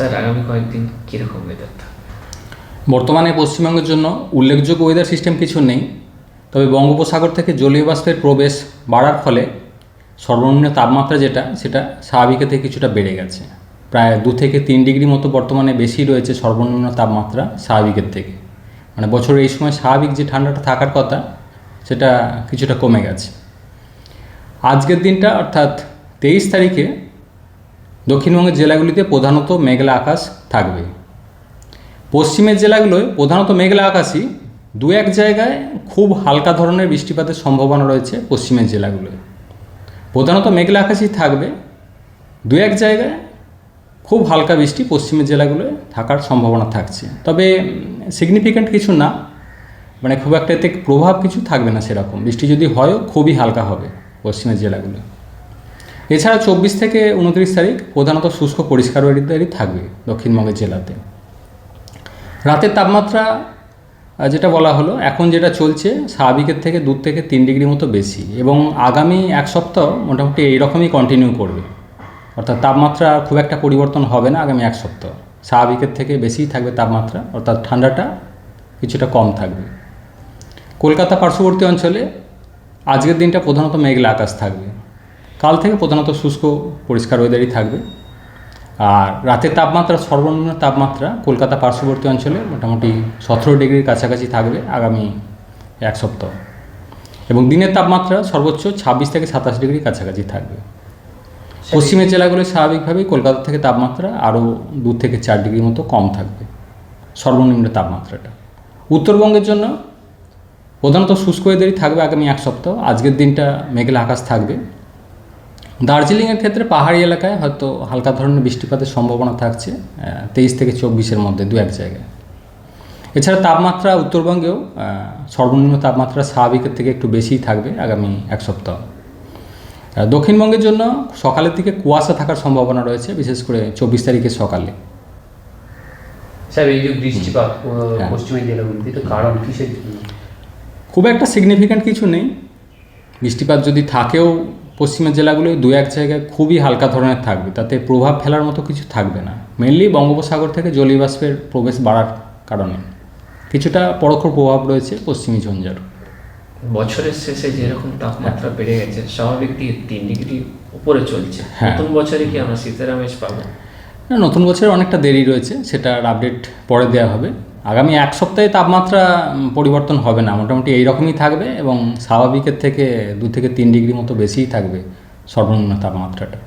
Sir, আগামী কয়েকদিন কীরকম ওয়েদার থাকবে বর্তমানে পশ্চিমবঙ্গের জন্য উল্লেখযোগ্য ওয়েদার সিস্টেম কিছু নেই, তবে বঙ্গোপসাগর থেকে জলীয় বাষ্পের প্রবেশ বাড়ার ফলে সর্বনিম্ন তাপমাত্রা যেটা, সেটা স্বাভাবিকের থেকে কিছুটা বেড়ে গেছে। প্রায় দু থেকে তিন ডিগ্রি মতো বর্তমানে বেশি রয়েছে সর্বনিম্ন তাপমাত্রা স্বাভাবিকের থেকে। মানে বছরের এই সময় স্বাভাবিক যে ঠান্ডাটা থাকার কথা, সেটা কিছুটা কমে গেছে। আজকের দিনটা, অর্থাৎ তেইশ তারিখে দক্ষিণবঙ্গের জেলাগুলিতে প্রধানত মেঘলা আকাশ থাকবে। পশ্চিমের জেলাগুলোয় প্রধানত মেঘলা আকাশই দু এক জায়গায় খুব হালকা ধরনের বৃষ্টিপাতের সম্ভাবনা রয়েছে পশ্চিমের জেলাগুলোয়। প্রধানত মেঘলা আকাশই থাকবে। দু এক জায়গায় খুব হালকা বৃষ্টি পশ্চিমের জেলাগুলোয় থাকার সম্ভাবনা থাকছে। তবে সিগনিফিক্যান্ট কিছু না। মানে খুব একটা এতে প্রভাব কিছু থাকবে না সেরকম। বৃষ্টি যদি হয়ও খুবই হালকা হবে পশ্চিমের জেলাগুলো এছাড়া চব্বিশ থেকে উনত্রিশ তারিখ প্রধানত শুষ্ক পরিষ্কার ওয়েদারই থাকবে দক্ষিণবঙ্গের জেলাতে। রাতের তাপমাত্রা যেটা বলা হলো, এখন যেটা চলছে, স্বাভাবিকের থেকে দু থেকে তিন ডিগ্রি মতো বেশি এবং আগামী এক সপ্তাহ মোটামুটি এইরকমই কন্টিনিউ করবে। অর্থাৎ তাপমাত্রা খুব একটা পরিবর্তন হবে না আগামী এক সপ্তাহ। স্বাভাবিকের থেকে বেশিই থাকবে তাপমাত্রা, অর্থাৎ ঠান্ডাটা কিছুটা কম থাকবে। কলকাতা পার্শ্ববর্তী অঞ্চলে আজকের দিনটা প্রধানত মেঘলা আকাশ থাকবে। কাল থেকে প্রধানত শুষ্ক পরিষ্কার ওয়েদারই থাকবে। আর রাতের তাপমাত্রা সর্বনিম্ন তাপমাত্রা কলকাতা পার্শ্ববর্তী অঞ্চলে মোটামুটি সতেরো ডিগ্রির কাছাকাছি থাকবে আগামী এক সপ্তাহ। এবং দিনের তাপমাত্রা সর্বোচ্চ ছাব্বিশ থেকে সাতাশ ডিগ্রির কাছাকাছি থাকবে। পশ্চিমের জেলাগুলো স্বাভাবিকভাবেই কলকাতা থেকে তাপমাত্রা আরও দু থেকে চার ডিগ্রির মতো কম থাকবে সর্বনিম্ন তাপমাত্রাটা। উত্তরবঙ্গের জন্য প্রধানত শুষ্ক ওয়েদারই থাকবে আগামী এক সপ্তাহ। আজকের দিনটা মেঘলা আকাশ থাকবে। দার্জিলিংয়ের ক্ষেত্রে পাহাড়ি এলাকায় হয়তো হালকা ধরনের বৃষ্টিপাতের সম্ভাবনা থাকছে তেইশ থেকে চব্বিশের মধ্যে দু এক জায়গায়। এছাড়া তাপমাত্রা উত্তরবঙ্গেও সর্বনিম্ন তাপমাত্রা স্বাভাবিকের থেকে একটু বেশিই থাকবে আগামী এক সপ্তাহ। দক্ষিণবঙ্গের জন্য সকালের দিকে কুয়াশা থাকার সম্ভাবনা রয়েছে বিশেষ করে চব্বিশ তারিখের সকালে। স্যার এই যে বৃষ্টিপাত হ্যাঁ। পশ্চিমের জেলাগুলিতে তো কারণ কিসের জন্য? খুব একটা সিগনিফিক্যান্ট কিছু নেই। বৃষ্টিপাত যদি থাকেও পশ্চিমের জেলাগুলোয় দু এক জায়গায় খুবই হালকা ধরনের থাকবে। তাতে প্রভাব ফেলার মতো কিছু থাকবে না। মেনলি বঙ্গোপসাগর থেকে জলীয় বাষ্পের প্রবেশ বাড়ার কারণে। কিছুটা পরোক্ষ প্রভাব রয়েছে পশ্চিমী ঝঞ্ঝার। বছরের শেষে যেরকম তাপমাত্রা বেড়ে গেছে স্বাভাবিক দিয়ে তিন ডিগ্রি উপরে চলছে। হ্যাঁ। নতুন বছরে কি আমরা শীতের আমেজ পাবো? না, নতুন বছরে অনেকটা দেরি রয়েছে সেটার আপডেট পরে দেওয়া হবে। আগামী এক সপ্তাহে তাপমাত্রা পরিবর্তন হবে না। মোটামুটি এইরকমই থাকবে এবং স্বাভাবিকের থেকে দু থেকে তিন ডিগ্রি মতো বেশিই থাকবে সর্বনিম্ন তাপমাত্রাটা।